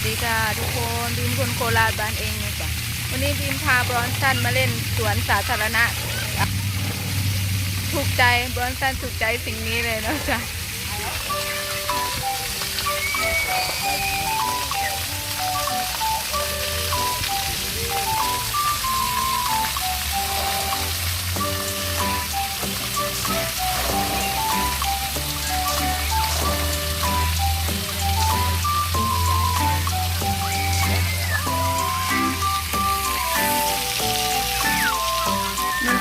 วัสดีค่ะทุกคนบีมคนโคราชบ้านเองนะจ๊ะวันนี้บีมพาบรอนสันมาเล่นสวนสาธารณะ ถูกใจบรอนสันถูกใจสิ่งนี้เลยนะจ๊ะ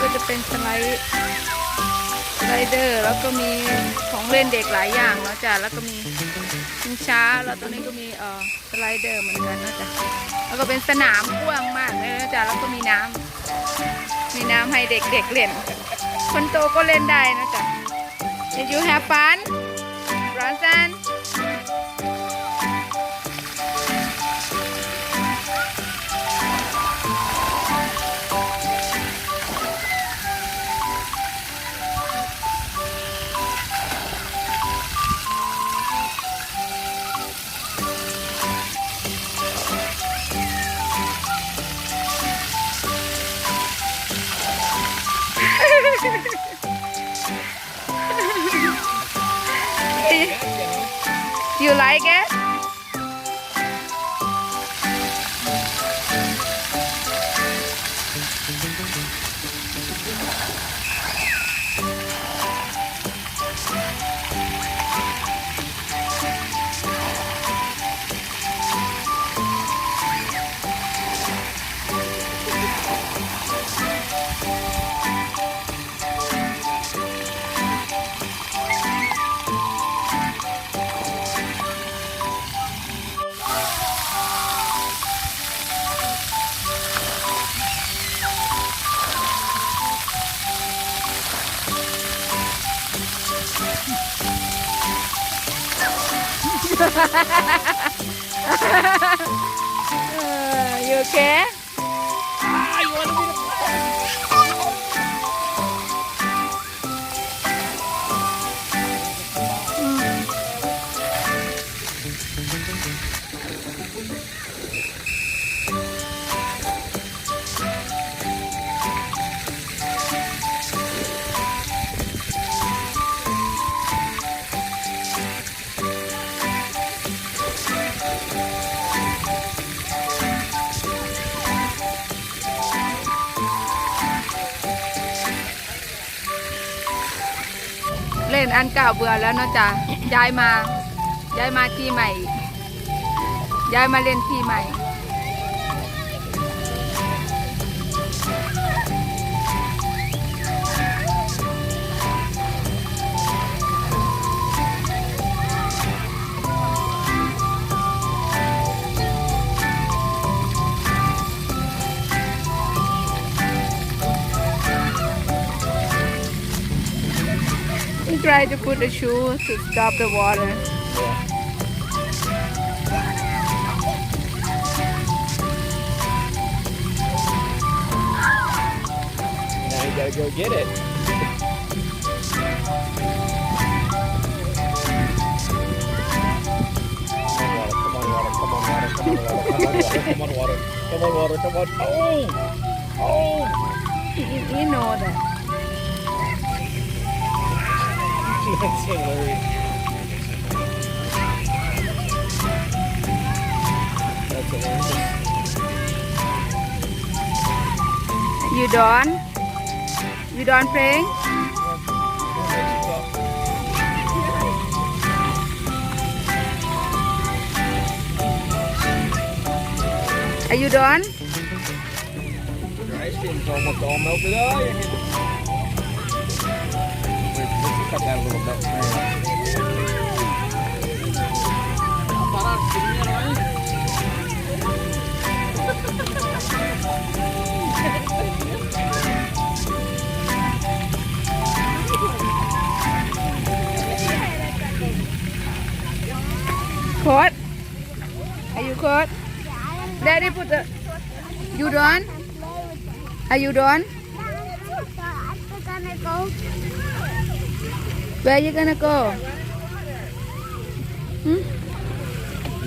ก็จะเป็นสไลด์สไลเดอร์ แล้วก็มีของเล่นเด็กหลายอย่างเนาะจ๊ะแล้วก็มีชิงช้าแล้วตรงนี้ก็มีเอ่อสไลเดอร์เหมือนกันนะจ๊ะแล้วก็เป็นสนามกว้างมากเลยนะจ๊ะแล้วก็มีน้ำมีน้ำให้เด็กๆเล่น คนโตก็เล่นได้นะจ๊ะ Did you have fun Bronson Do you like it? Uh, you okay? ล่นอันเก่าเบื่อแล้วเนาะจ้ะย้ายมาย้ายมาที่ใหม่ ย้ายมาเล่นที่ใหม่ try to put the shoe to stop the water. Now you gotta go get it. Come on, water. Come on, water. Come on, water. Come on, water. Come on, water. Come on, water. Come on. Oh! Oh! That's hilarious. That's hilarious. You done? You done playing? Are you done? Your ice almost all melted. Your hand. Wait, let's cut that a little bit. There. Caught? Are you caught? Daddy put the. You done? Are you done? Where are you gonna go? Hmm?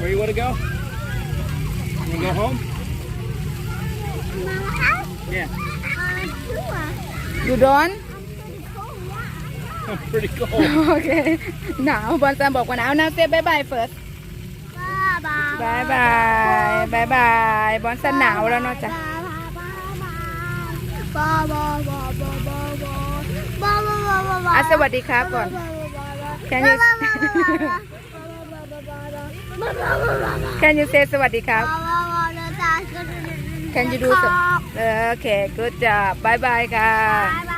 Where you wanna go? You wanna go home? Yeah. You don't? I'm pretty cold. okay. Now, bọn Sam bỏ quần. Now say bye bye first. Bye bye. Bye bye. Bọn Sam nào đó. Bye bye. Bye bye. Bye bye. อะสวัสดีครับก่อน Can you Can you say สวัสดีครับ Can you do some เออโอเค good job บายบายค่ะ Bye bye.